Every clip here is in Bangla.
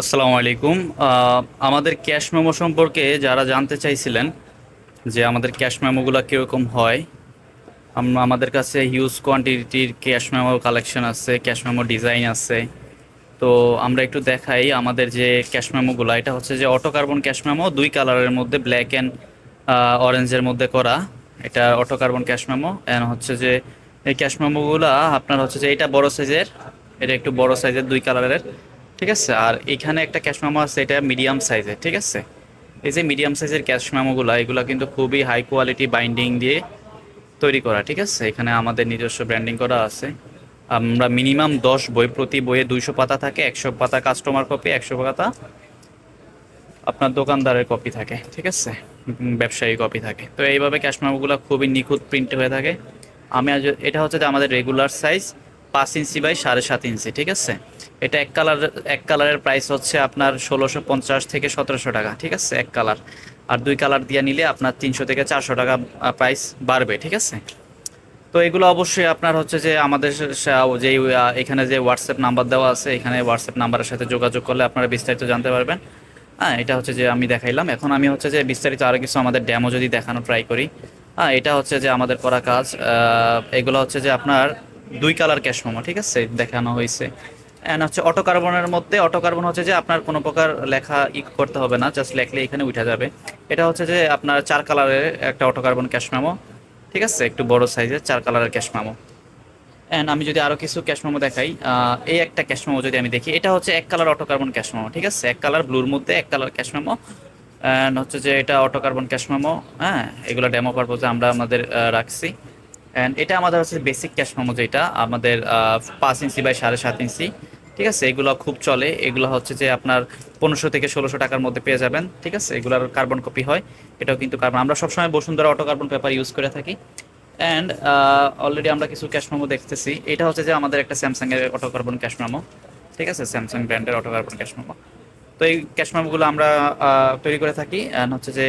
আসসালামু আলাইকুম। আমাদের ক্যাশ মেমো সম্পর্কে যারা জানতে চাইছিলেন যে আমাদের ক্যাশ মেমোগুলো কীরকম হয় আমরা আমাদের কাছে হিউজ কোয়ান্টিটির ক্যাশ মেমো কালেকশন আছে, ক্যাশ মেমো ডিজাইন আছে। তো আমরা একটু দেখাই আমাদের যে ক্যাশ মেমোগুলো। এটা হচ্ছে যে অটো কার্বন ক্যাশ মেমো, দুই কালারের মধ্যে ব্ল্যাক অ্যান্ড অরেঞ্জের মধ্যে করা। এটা auto carbon cash memo. And হচ্ছে যে এই ক্যাশ মেমোগুলো আপনার হচ্ছে যে এটা বড় সাইজের এটা একটু বড় সাইজের দুই কালারের ঠিক আছে? আর এখানে একটা ক্যাশ মেমো আছে, এটা মিডিয়াম সাইজের ঠিক আছে? এই যে মিডিয়াম সাইজের ক্যাশ মেমোগুলো এগুলো কিন্তু খুবই হাই কোয়ালিটি বাইন্ডিং দিয়ে তৈরি করা, ঠিক আছে? এখানে আমাদের নিজস্ব ব্র্যান্ডিং করা আছে। আমরা মিনিমাম দশ বই, প্রতি বইয়ে দুইশো পাতা থাকে, একশো পাতা কাস্টমার কপি একশো পাতা আপনার দোকানদারের কপি থাকে, ঠিক আছে? ব্যবসায়ী কপি থাকে। তো এইভাবে ক্যাশ মেমোগুলো খুবই নিখুঁত প্রিন্ট হয়ে থাকে। আমি এটা হচ্ছে যে আমাদের রেগুলার সাইজ পাঁচ ইঞ্চি বাই সাড়ে সাত ইঞ্চি, ঠিক আছে? এটা এক কালার, এক কালারের প্রাইস হচ্ছে আপনার ষোলোশো পঞ্চাশ থেকে সতেরোশো টাকা, ঠিক আছে? এক কালার। আর দুই কালার দিয়ে নিলে আপনার তিনশো থেকে চারশো টাকা প্রাইস বাড়বে, ঠিক আছে? তো এগুলো অবশ্যই আপনার হচ্ছে যে আমাদের যে এখানে যে হোয়াটসঅ্যাপ নাম্বার দেওয়া আছে, এখানে হোয়াটসঅ্যাপ নাম্বারের সাথে যোগাযোগ করলে আপনারা বিস্তারিত জানতে পারবেন। হ্যাঁ এটা হচ্ছে যে আমি দেখাইলাম। এখন আমি হচ্ছে যে বিস্তারিত আরও কিছু আমাদের ড্যামো যদি দেখানো ট্রাই করি। হ্যাঁ এটা হচ্ছে যে আমাদের করা কাজ। এগুলো হচ্ছে যে আপনার দুই কালার ক্যাশ মোমো ঠিক আছে? দেখানো হয়েছে। অ্যান্ড হচ্ছে অটো কার্বনের মধ্যে অটো কার্বন হচ্ছে যে আপনার কোনো প্রকার লেখা ই করতে হবে না জাস্ট লেখলে এখানে উঠে যাবে। এটা হচ্ছে যে আপনার চার কালারের একটা অটো কার্বন ক্যাশ মেমো ঠিক আছে? একটু বড় সাইজের চার কালারের ক্যাশ মেমো অ্যান্ড আমি যদি আরও কিছু ক্যাশ মেমো দেখাই এই একটা ক্যাশ মেমো যদি আমি দেখি, এটা হচ্ছে এক colour auto carbon cash memo ঠিক আছে? এক কালার ব্লুর মধ্যে এক কালার ক্যাশ মেমো অ্যান্ড হচ্ছে যে এটা অটো কার্বন ক্যাশ মেমো হ্যাঁ? এগুলো ডেমো পারপোজে আমরা আমাদের রাখছি। অ্যান্ড এটা আমাদের হচ্ছে বেসিক ক্যাশ মেমো যেটা, আমাদের পাঁচ ইঞ্চি বাই সাড়ে সাত ইঞ্চি। ঠিক আছে? এগুলো খুব চলে। এগুলো হচ্ছে যে আপনার পনেরোশো থেকে ষোলোশো টাকার মধ্যে পেয়ে যাবেন। ঠিক আছে? এগুলোর কার্বন কপি হয়। এটাও কিন্তু কার্বন আমরা সবসময় Bashundhara auto carbon paper use করে থাকি। অ্যান্ড অলরেডি আমরা কিছু ক্যাশ মেমো দেখতেছি। এটা হচ্ছে যে আমাদের একটা স্যামসাংয়ের অটো কার্বন ক্যাশ মেমো ঠিক আছে? স্যামসাং ব্র্যান্ডের অটো কার্বন ক্যাশ মেমো তো এই ক্যাশ মেমোগুলো আমরা তৈরি করে থাকি। হচ্ছে যে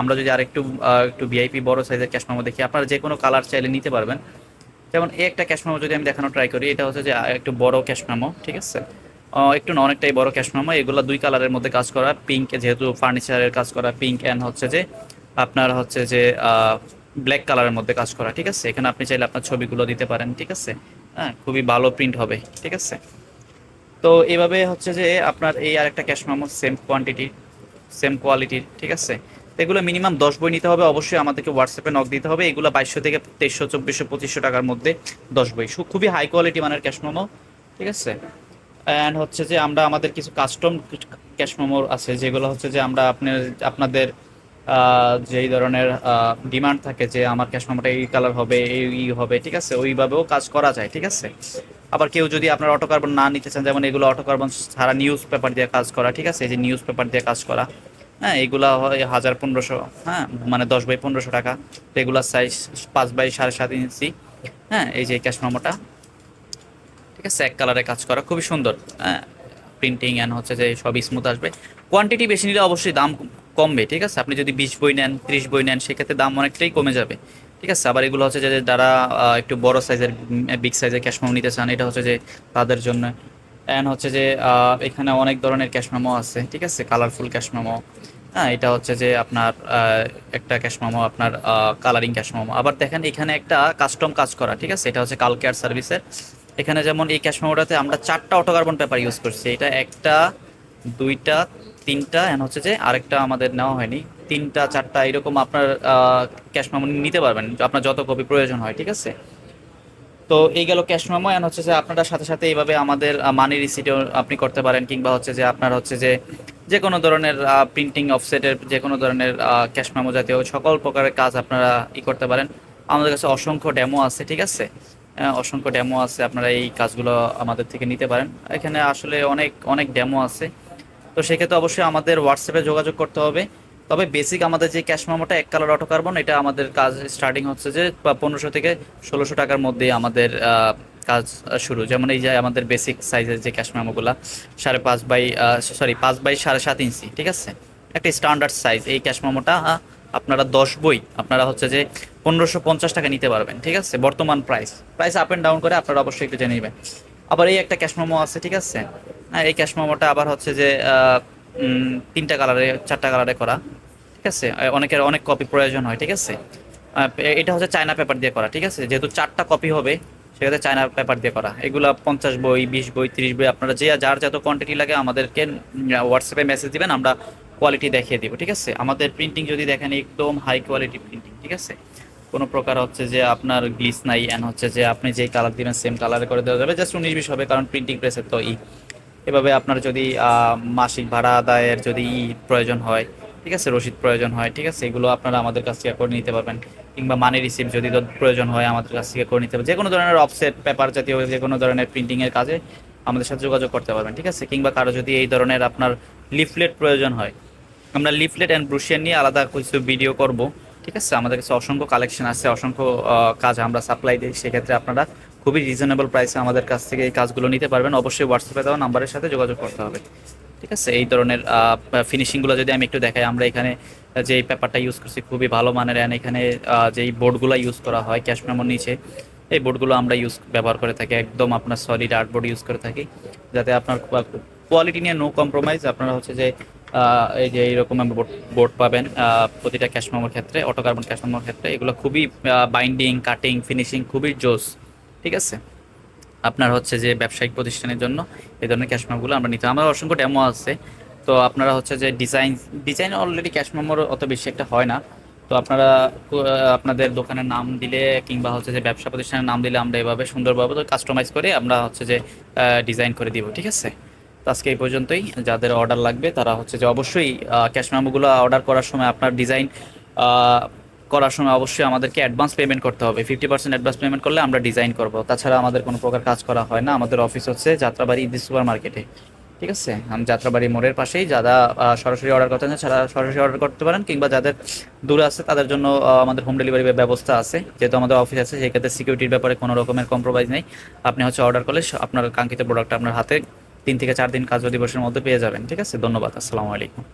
আমরা যদি আরেকটু আহ, একটু ভিআইপি বড় সাইজের ক্যাশ মেমো দেখি আপনারা যে কোনো কালার চাইলে নিতে পারবেন। যেমন এই একটা ক্যাশ মেমো যদি আমি দেখানো ট্রাই করি এটা হচ্ছে যে একটু বড় ক্যাশ মেমো ঠিক আছে? একটু না অনেকটাই বড় ক্যাশ মেমো এগুলো দুই কালারের মধ্যে কাজ করা। পিঙ্ক যেহেতু ফার্নিচারের কাজ করা পিঙ্ক অ্যান্ড হচ্ছে যে আপনার হচ্ছে যে ব্ল্যাক কালারের মধ্যে কাজ করা ঠিক আছে? এখানে আপনি চাইলে আপনার ছবিগুলো দিতে পারেন ঠিক আছে? হ্যাঁ খুবই ভালো প্রিন্ট হবে ঠিক আছে? তো এইভাবে হচ্ছে যে আপনার এই আরেকটা cash memo same quantity same কোয়ালিটির ঠিক আছে? এগুলো মিনিমাম দশ বই নিতে হবে। অবশ্যই আমাদেরকে হোয়াটসঅ্যাপে নক দিতে হবে। এগুলো বাইশশো থেকে তেইশশো, চব্বিশশো, পঁচিশশো টাকার মধ্যে দশ বই। খুবই হাই কোয়ালিটি মানের ক্যাশ মেমো ঠিক আছে? অ্যান্ড হচ্ছে যে আমরা আমাদের কিছু কাস্টম ক্যাশ মেমো আছে, যেগুলো হচ্ছে যে আমরা আপনার, আপনাদের যেই ধরনের ডিমান্ড থাকে যে আমার ক্যাশ মেমোটা এই কালার হবে, এই হবে, ঠিক আছে? ওইভাবেও কাজ করা যায়, ঠিক আছে? আবার কেউ যদি আপনার অটো কার্বন না নিতে চান, যেমন এগুলো অটো কার্বন ছাড়া নিউজ পেপার দিয়ে কাজ করা, ঠিক আছে? এই যে নিউজ পেপার দিয়ে কাজ করা হ্যাঁ এগুলা হয় হাজার পনেরোশো হ্যাঁ মানে দশ বাই পনেরোশো টাকা। রেগুলার সাইজ পাঁচ বাই সাড়ে সাত ইঞ্চি হ্যাঁ এই যে ক্যাশ মেমোটা ঠিক আছে? এক কালারে কাজ করা, খুবই সুন্দর হ্যাঁ প্রিন্টিং অ্যান্ড হচ্ছে যে সব স্মুথ আসবে। কোয়ান্টিটি বেশি নিলে অবশ্যই দাম কমবে, ঠিক আছে? আপনি যদি বিশ বই নেন, ত্রিশ বই নেন, সেক্ষেত্রে দাম অনেকটাই কমে যাবে। ঠিক আছে, আবার এগুলো হচ্ছে যে যারা একটু বড় সাইজের বিগ সাইজের ক্যাশ নিতে চান, এটা হচ্ছে যে তাদের জন্য। অ্যান্ড হচ্ছে যে এখানে অনেক ধরনের ক্যাশ আছে, ঠিক আছে কালারফুল ক্যাশ হ্যাঁ এটা হচ্ছে যে আপনার একটা ক্যাশ আপনার কালারিং ক্যাশ আবার দেখেন, এখানে একটা কাস্টম কাজ করা, ঠিক আছে, এটা হচ্ছে কাল কেয়ার সার্ভিসের। এখানে যেমন এই ক্যাশ মেমোটাতে আমরা চারটা অটো কার্বন পেপার ইউজ করছি, এটা একটা, দুইটা, তিনটা এন্ড হচ্ছে যে আরেকটা আমাদের নেওয়া হয়নি। তিনটা, চারটা, এরকম আপনার ক্যাশ মেমো নিতে পারবেন। আপনার যত কপি প্রয়োজন হয়, ঠিক আছে? তো এই গেল ক্যাশ মেমো এন্ড হচ্ছে যে আপনারা সাথে সাথে এইভাবে আমাদের মানি রিসিটও আপনি করতে পারেন, কিংবা হচ্ছে যে আপনার হচ্ছে যে যে কোনো ধরনের প্রিন্টিং অফসেটের যে কোনো ধরনের ক্যাশ মেমো জাতীয় সকল প্রকারের কাজ আপনারা ই করতে পারেন। আমাদের কাছে অসংখ্য ডেমো আছে, ঠিক আছে? অসংখ্য ডেমো আছে, আপনারা এই কাজগুলো আমাদের থেকে নিতে পারেন। এখানে আসলে অনেক অনেক ডেমো আছে। তো সেক্ষেত্রে অবশ্যই আমাদের হোয়াটসঅ্যাপে যোগাযোগ করতে হবে। তবে বেসিক আমাদের যে ক্যাশ মেমোটা এক কালার অটো কার্বন এটা আমাদের কাজ স্টার্টিং হচ্ছে যে পনেরোশো থেকে ষোলোশো টাকার মধ্যেই আমাদের কাজ শুরু। যেমন এই যে আমাদের বেসিক সাইজের যে ক্যাশ মেমোগুলা সাড়ে পাঁচ বাই সরি পাঁচ বাই সাড়ে সাত ইঞ্চি ঠিক আছে? একটা স্ট্যান্ডার্ড সাইজ এই ক্যাশ মেমোটা আপনারা দশ বই আপনারা হচ্ছে যে পনেরোশো পঞ্চাশ টাকা নিতে পারবেন ঠিক আছে? বর্তমান price price up and down করে আপনারা অবশ্যই একটু জেনে নেবেন। আবার এই একটা ক্যাশ মেমো আছে ঠিক আছে? হ্যাঁ, এই ক্যাশ মেমোটা আবার হচ্ছে যে তিনটা কালারে চারটা কালারে করা। ঠিক আছে? অনেকের অনেক কপি প্রয়োজন হয়, ঠিক আছে? এটা হচ্ছে চায়না পেপার দিয়ে করা, ঠিক আছে? যেহেতু চারটা কপি হবে, সেক্ষেত্রে চায়না পেপার দিয়ে করা। এগুলা পঞ্চাশ বই, বিশ বই, তিরিশ বই, আপনারা যে যার যত কোয়ান্টিটি লাগে আমাদেরকে হোয়াটসঅ্যাপে মেসেজ দিবেন, আমরা কোয়ালিটি দেখিয়ে দিব, ঠিক আছে? আমাদের প্রিন্টিং যদি দেখেন, একদম হাই কোয়ালিটি প্রিন্টিং ঠিক আছে? কোনো প্রকার হচ্ছে যে আপনার গ্লিস নাই অ্যান্ড হচ্ছে যে আপনি যেই কালার দিবেন সেম কালারে করে দেওয়া যাবে জাস্ট উনিশ, বিশ হবে, কারণ প্রিন্টিং প্রেসের তো ই। এভাবে আপনার যদি মাসিক ভাড়া আদায়ের যদি ই প্রয়োজন হয় ঠিক আছে, রসিদ প্রয়োজন হয়, ঠিক আছে, এগুলো আপনারা আমাদের কাছ থেকে করে নিতে পারবেন। কিংবা মানি রিসিপ্ট যদি প্রয়োজন হয়, আমাদের কাছ থেকে করে নিতে পারবেন। যে কোনো ধরনের অফসেট পেপার জাতীয় যে কোনো ধরনের প্রিন্টিংয়ের কাজে আমাদের সাথে যোগাযোগ করতে পারবেন, ঠিক আছে? কিংবা কারও যদি এই ধরনের আপনার লিফলেট প্রয়োজন হয়, আমরা লিফলেট অ্যান্ড ব্রুশিয়ার নিয়ে আলাদা কিছু ভিডিও করব, ঠিক আছে? আমাদের কাছে অসংখ্য কালেকশন আছে, অসংখ্য কাজ আমরা সাপ্লাই দিই, সেক্ষেত্রে আপনারা খুবই রিজনেবল প্রাইসে আমাদের কাছ থেকে এই কাজগুলো নিতে পারবেন। অবশ্যই হোয়াটসঅ্যাপে দেওয়া নাম্বারের সাথে যোগাযোগ করতে হবে। ঠিক আছে? এই ধরনের ফিনিশিংগুলো যদি আমি একটু দেখাই, আমরা এখানে যে পেপারটা ইউজ করছি খুবই ভালো মানের অ্যান্ড এখানে যেই বোর্ডগুলো ইউজ করা হয় ক্যাশ মেমোর নিচে, এই বোর্ডগুলো আমরা ইউজ ব্যবহার করে থাকি, একদম আপনার সলিড আর্টবোর্ড ইউজ করে থাকি, যাতে আপনার কোয়ালিটি নিয়ে নো কম্প্রোমাইজ আপনারা হচ্ছে যে এই যে এইরকম বোর্ড পাবেন প্রতিটা ক্যাশ মেমোর ক্ষেত্রে অটো কার্বন ক্যাশ মেমোর ক্ষেত্রে, এগুলো খুবই বাইন্ডিং কাটিং ফিনিশিং খুবই জোস, ঠিক আছে? আপনার হচ্ছে যে ব্যবসায়িক প্রতিষ্ঠানের জন্য এই ধরনের ক্যাশ মেমোগুলো আমরা নিতে আমার অসংখ্য ডেমো আছে। তো আপনারা হচ্ছে যে ডিজাইন ডিজাইন অলরেডি ক্যাশ মেমোর অত বেশি একটা হয় না। তো আপনারা আপনাদের দোকানের নাম দিলে কিংবা হচ্ছে যে ব্যবসা প্রতিষ্ঠানের নাম দিলে আমরা এভাবে সুন্দরভাবে কাস্টমাইজ করে আমরা হচ্ছে যে ডিজাইন করে দিব, ঠিক আছে? তো আজকে এই পর্যন্তই। যাদের অর্ডার লাগবে তারা হচ্ছে যে অবশ্যই ক্যাশ মেমোগুলো অর্ডার করার সময় আপনার ডিজাইন করার সময় অবশ্যই আমাদেরকে অ্যাডভান্স পেমেন্ট করতে হবে। ফিফটি পার্সেন্ট অ্যাডভান্স পেমেন্ট করলে আমরা ডিজাইন করব। তাছাড়া আমাদের কোনো প্রকার কাজ করা হয় না। আমাদের অফিস হচ্ছে যাত্রাবাড়ি ইদি সুপার মার্কেটে ঠিক আছে? আমি যাত্রাবাড়ি মোড়ের পাশেই। যারা সরাসরি অর্ডার করতে চান, তারা সরাসরি অর্ডার করতে পারেন, কিংবা যাদের দূরে আছে, তাদের জন্য আমাদের হোম ডেলিভারি ব্যবস্থা আছে। যেহেতু আমাদের অফিস আছে, সেক্ষেত্রে সিকিউরিটির ব্যাপারে কোনো রকমের কম্প্রোমাইজ নেই। আপনি হচ্ছে অর্ডার করলে আপনার কাঙ্ক্ষিত প্রোডাক্ট আপনার হাতে তিন থেকে চার দিন কাজ দিবসের মধ্যে পেয়ে যাবেন। ঠিক আছে? ধন্যবাদ। আসসালামু আলাইকুম।